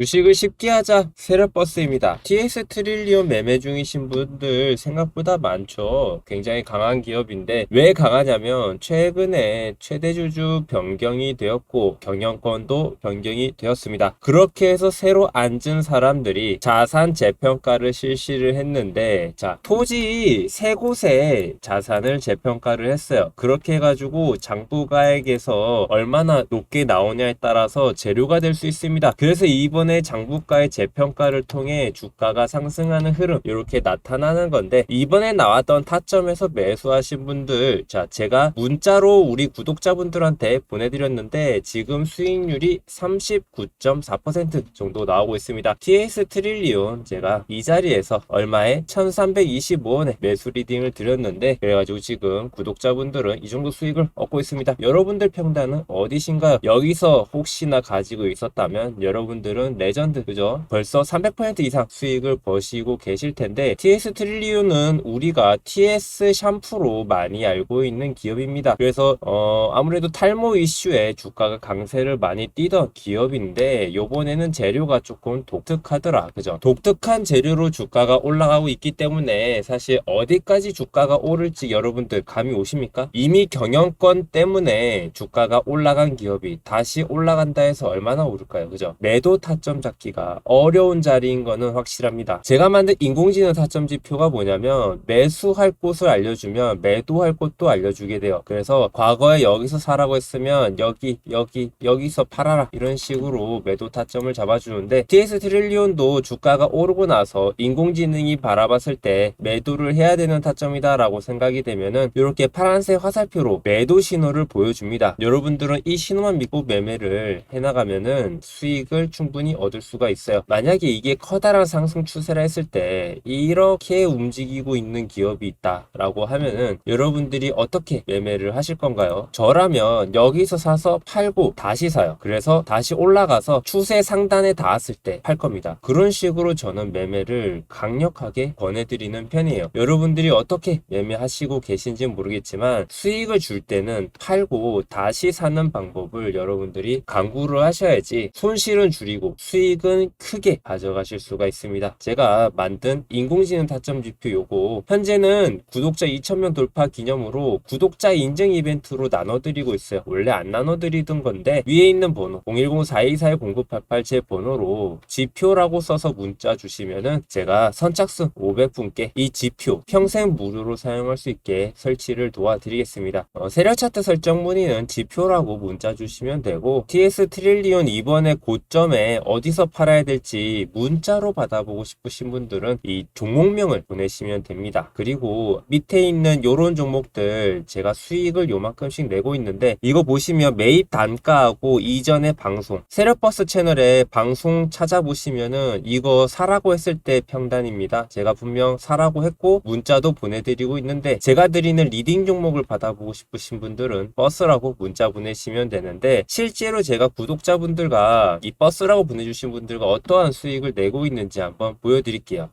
주식을 쉽게 하자 세력버스입니다. TS 트릴리온 매매 중이신 분들 생각보다 많죠. 굉장히 강한 기업인데 왜 강하냐면 최근에 최대주주 변경이 되었고 경영권도 변경이 되었습니다. 그렇게 해서 새로 앉은 사람들이 자산 재평가를 실시를 했는데 자 토지 세 곳에 자산을 재평가를 했어요. 그렇게 해가지고 장부가액에서 얼마나 높게 나오냐에 따라서 재료가 될 수 있습니다. 그래서 이번 이번에 장부가의 재평가를 통해 주가가 상승하는 흐름 이렇게 나타나는 건데 이번에 나왔던 타점에서 매수하신 분들 자 제가 문자로 우리 구독자분들한테 보내드렸는데 지금 수익률이 39.4% 정도 나오고 있습니다. TS 트릴리온 제가 이 자리에서 얼마에 1325원에 매수 리딩을 드렸는데 그래가지고 지금 구독자분들은 이 정도 수익을 얻고 있습니다. 여러분들 평단은 어디신가요? 여기서 혹시나 가지고 있었다면 여러분들은 레전드 그죠? 벌써 300% 이상 수익을 버시고 계실 텐데 TS 트릴리온은 우리가 TS 샴푸로 많이 알고 있는 기업입니다. 그래서 어 아무래도 탈모 이슈에 주가가 강세를 많이 띠던 기업인데 요번에는 재료가 조금 독특하더라. 그죠? 독특한 재료로 주가가 올라가고 있기 때문에 사실 어디까지 주가가 오를지 여러분들 감이 오십니까? 이미 경영권 때문에 주가가 올라간 기업이 다시 올라간다 해서 얼마나 오를까요? 그죠? 매도 타 타점 잡기가 어려운 자리인 거는 확실합니다. 제가 만든 인공지능 타점 지표가 뭐냐면 매수할 곳을 알려주면 매도할 곳도 알려주게 돼요. 그래서 과거에 여기서 사라고 했으면 여기 여기 여기서 팔아라 이런 식으로 매도 타점을 잡아주는데 TS 트릴리온도 주가가 오르고 나서 인공지능이 바라봤을 때 매도를 해야 되는 타점이다 라고 생각이 되면은 이렇게 파란색 화살표로 매도 신호를 보여줍니다. 여러분들은 이 신호만 믿고 매매를 해나가면은 수익을 충분히 얻을 수가 있어요. 만약에 이게 커다란 상승 추세라 했을 때 이렇게 움직이고 있는 기업이 있다라고 하면은 여러분들이 어떻게 매매를 하실 건가요? 저라면 여기서 사서 팔고 다시 사요. 그래서 다시 올라가서 추세 상단에 닿았을 때 팔 겁니다. 그런 식으로 저는 매매를 강력하게 권해드리는 편이에요. 여러분들이 어떻게 매매하시고 계신지 모르겠지만 수익을 줄 때는 팔고 다시 사는 방법을 여러분들이 강구를 하셔야지 손실은 줄이고 수익은 크게 가져가실 수가 있습니다. 제가 만든 인공지능 타점 지표 요거 현재는 구독자 2,000명 돌파 기념으로 구독자 인증 이벤트로 나눠드리고 있어요. 원래 안 나눠드리던 건데 위에 있는 번호 010-4241-0988 제 번호로 지표라고 써서 문자 주시면은 제가 선착순 500분께 이 지표 평생 무료로 사용할 수 있게 설치를 도와드리겠습니다. 어, 세력 차트 설정 문의는 지표라고 문자 주시면 되고 TS 트릴리온 이번에 고점에 어 디서 팔아야 될지 문자로 받아보고 싶으신 분들은 이 종목명을 보내시면 됩니다. 그리고 밑에 있는 요런 종목들 제가 수익을 요만큼씩 내고 있는데 이거 보시면 매입 단가하고 이전의 방송 세력버스 채널에 방송 찾아보시면은 이거 사라고 했을 때 평단입니다. 제가 분명 사라고 했고 문자도 보내드리고 있는데 제가 드리는 리딩 종목을 받아보고 싶으신 분들은 버스라고 문자 보내시면 되는데 실제로 제가 구독자분들과 이 버스라고 보내 주신 분들과 어떠한 수익을 내고 있는지 한번 보여드릴게요.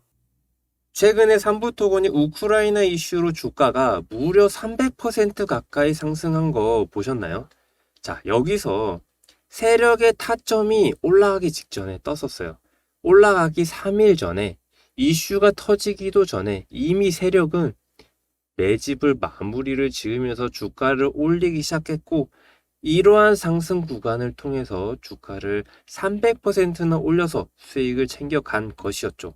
최근에 삼부토건이 우크라이나 이슈로 주가가 무려 300% 가까이 상승한 거 보셨나요? 자, 여기서 세력의 타점이 올라가기 직전에 떴었어요. 올라가기 3일 전에 이슈가 터지기도 전에 이미 세력은 매집을 마무리를 지으면서 주가를 올리기 시작했고 이러한 상승 구간을 통해서 주가를 300%나 올려서 수익을 챙겨간 것이었죠.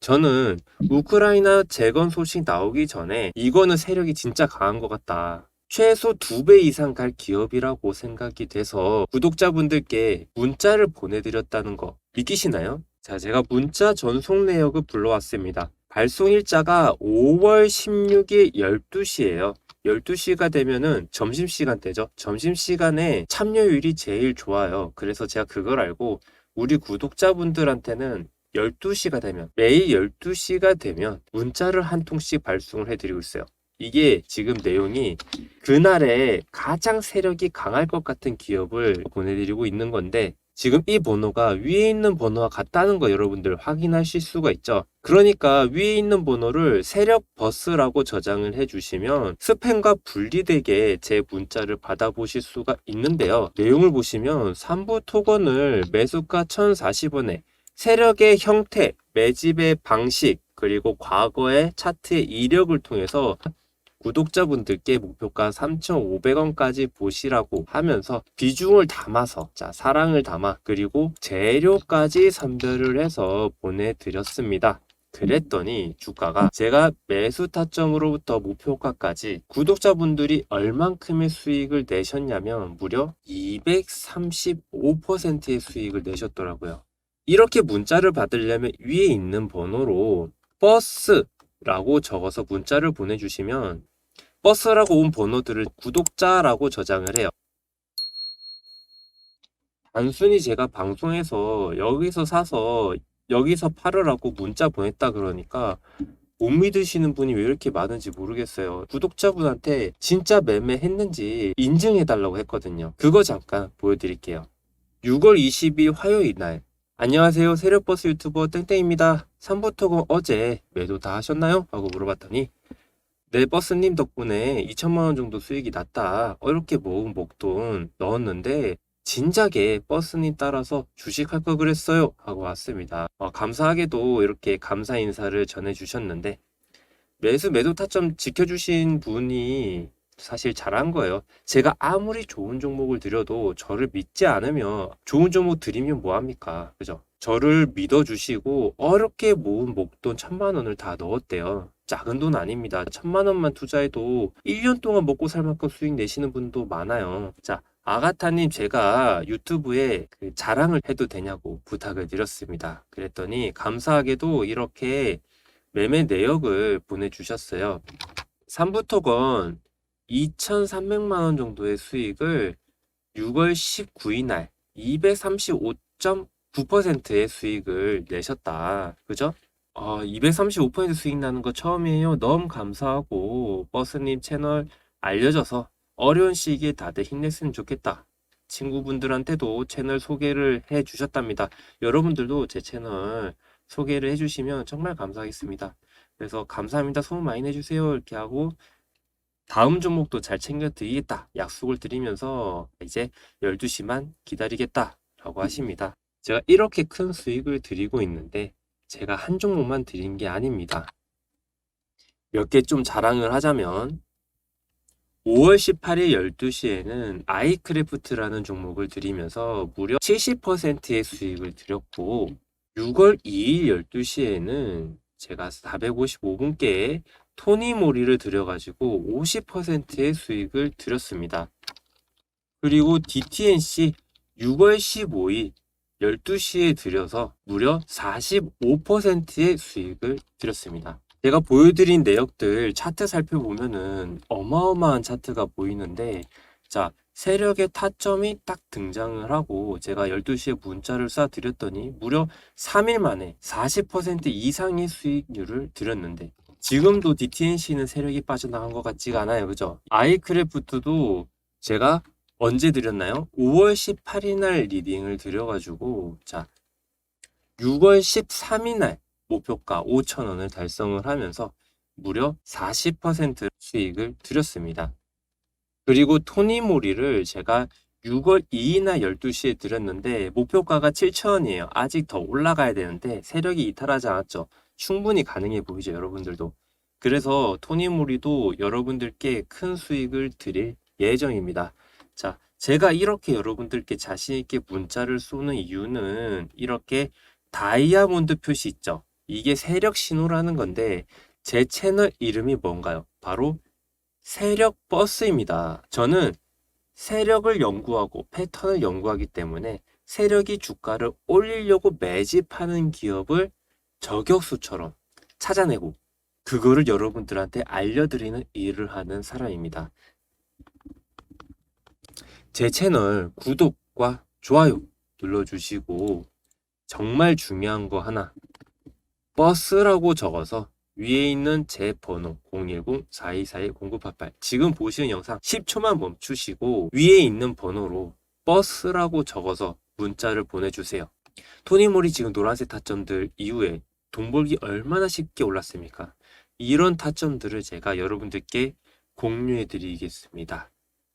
저는 우크라이나 재건 소식 나오기 전에 이거는 세력이 진짜 강한 것 같다. 최소 두 배 이상 갈 기업이라고 생각이 돼서 구독자분들께 문자를 보내드렸다는 거 믿기시나요? 자, 제가 문자 전송 내역을 불러왔습니다. 발송 일자가 5월 16일 12시예요. 12시가 되면은 점심시간대죠. 점심시간에 참여율이 제일 좋아요. 그래서 제가 그걸 알고 우리 구독자분들한테는 12시가 되면 매일 12시가 되면 문자를 한 통씩 발송을 해드리고 있어요. 이게 지금 내용이 그날에 가장 세력이 강할 것 같은 기업을 보내드리고 있는 건데 지금 이 번호가 위에 있는 번호와 같다는 거 여러분들 확인하실 수가 있죠. 그러니까 위에 있는 번호를 세력 버스라고 저장을 해주시면 스팸과 분리되게 제 문자를 받아보실 수가 있는데요. 내용을 보시면 3부 토건을 매수가 1040원에 세력의 형태, 매집의 방식, 그리고 과거의 차트의 이력을 통해서 구독자분들께 목표가 3,500원까지 보시라고 하면서 비중을 담아서 자 사랑을 담아 그리고 재료까지 선별을 해서 보내드렸습니다. 그랬더니 주가가 제가 매수 타점으로부터 목표가까지 구독자분들이 얼만큼의 수익을 내셨냐면 무려 235%의 수익을 내셨더라고요. 이렇게 문자를 받으려면 위에 있는 번호로 버스 라고 적어서 문자를 보내주시면 버스라고 온 번호들을 구독자라고 저장을 해요. 단순히 제가 방송에서 여기서 사서 여기서 팔으라고 문자 보냈다 그러니까 못 믿으시는 분이 왜 이렇게 많은지 모르겠어요. 구독자분한테 진짜 매매했는지 인증해달라고 했거든요. 그거 잠깐 보여드릴게요. 6월 22일 화요일 날 안녕하세요. 세력버스 유튜버 땡땡입니다. 3부 토금 어제 매도 다 하셨나요? 하고 물어봤더니 네 버스님 덕분에 2천만 원 정도 수익이 났다. 이렇게 모은 목돈 넣었는데 진작에 버스님 따라서 주식할 걸 그랬어요. 하고 왔습니다. 어, 감사하게도 이렇게 감사 인사를 전해주셨는데 매수 매도 타점 지켜주신 분이 사실 잘한 거예요. 제가 아무리 좋은 종목을 드려도 저를 믿지 않으면 좋은 종목 드리면 뭐합니까? 그죠? 저를 믿어주시고 어렵게 모은 목돈 천만 원을 다 넣었대요. 작은 돈 아닙니다. 천만 원만 투자해도 1년 동안 먹고 살 만큼 수익 내시는 분도 많아요. 자, 아가타님 제가 유튜브에 그 자랑을 해도 되냐고 부탁을 드렸습니다. 그랬더니 감사하게도 이렇게 매매 내역을 보내주셨어요. 3부토건 2,300만 원 정도의 수익을 6월 19일 날 235.9%의 수익을 내셨다. 그죠? 아, 235% 수익 나는 거 처음이에요. 너무 감사하고 버스님 채널 알려줘서 어려운 시기에 다들 힘냈으면 좋겠다. 친구분들한테도 채널 소개를 해 주셨답니다. 여러분들도 제 채널 소개를 해 주시면 정말 감사하겠습니다. 그래서 감사합니다. 소문 많이 내주세요. 이렇게 하고 다음 종목도 잘 챙겨 드리겠다. 약속을 드리면서 이제 12시만 기다리겠다. 라고 하십니다. 제가 이렇게 큰 수익을 드리고 있는데 제가 한 종목만 드린 게 아닙니다. 몇 개 좀 자랑을 하자면 5월 18일 12시에는 아이크래프트라는 종목을 드리면서 무려 70%의 수익을 드렸고 6월 2일 12시에는 제가 455분께 토니모리를 들여가지고 50%의 수익을 드렸습니다. 그리고 DTNC 6월 15일 12시에 들여서 무려 45%의 수익을 드렸습니다. 제가 보여드린 내역들 차트 살펴보면은 어마어마한 차트가 보이는데 자 세력의 타점이 딱 등장을 하고 제가 12시에 문자를 쏴드렸더니 무려 3일 만에 40% 이상의 수익률을 드렸는데 지금도 DTNC는 세력이 빠져나간 것 같지가 않아요 그죠? 아이크래프트도 제가 언제 드렸나요? 5월 18일 날 리딩을 드려가지고 자 6월 13일 날 목표가 5,000원을 달성을 하면서 무려 40% 수익을 드렸습니다. 그리고 토니모리를 제가 6월 2일날 12시에 드렸는데 목표가가 7,000원이에요. 아직 더 올라가야 되는데 세력이 이탈하지 않았죠. 충분히 가능해 보이죠, 여러분들도. 그래서 토니모리도 여러분들께 큰 수익을 드릴 예정입니다. 자, 제가 이렇게 여러분들께 자신 있게 문자를 쏘는 이유는 이렇게 다이아몬드 표시 있죠. 이게 세력 신호라는 건데 제 채널 이름이 뭔가요? 바로 세력 버스입니다. 저는 세력을 연구하고 패턴을 연구하기 때문에 세력이 주가를 올리려고 매집하는 기업을 저격수처럼 찾아내고 그거를 여러분들한테 알려드리는 일을 하는 사람입니다. 제 채널 구독과 좋아요 눌러주시고 정말 중요한 거 하나 버스라고 적어서 위에 있는 제 번호 010-4241-0988 지금 보시는 영상 10초만 멈추시고 위에 있는 번호로 버스라고 적어서 문자를 보내주세요. 토니몰이 지금 노란색 타점들 이후에 돈 벌기 얼마나 쉽게 올랐습니까? 이런 타점들을 제가 여러분들께 공유해 드리겠습니다.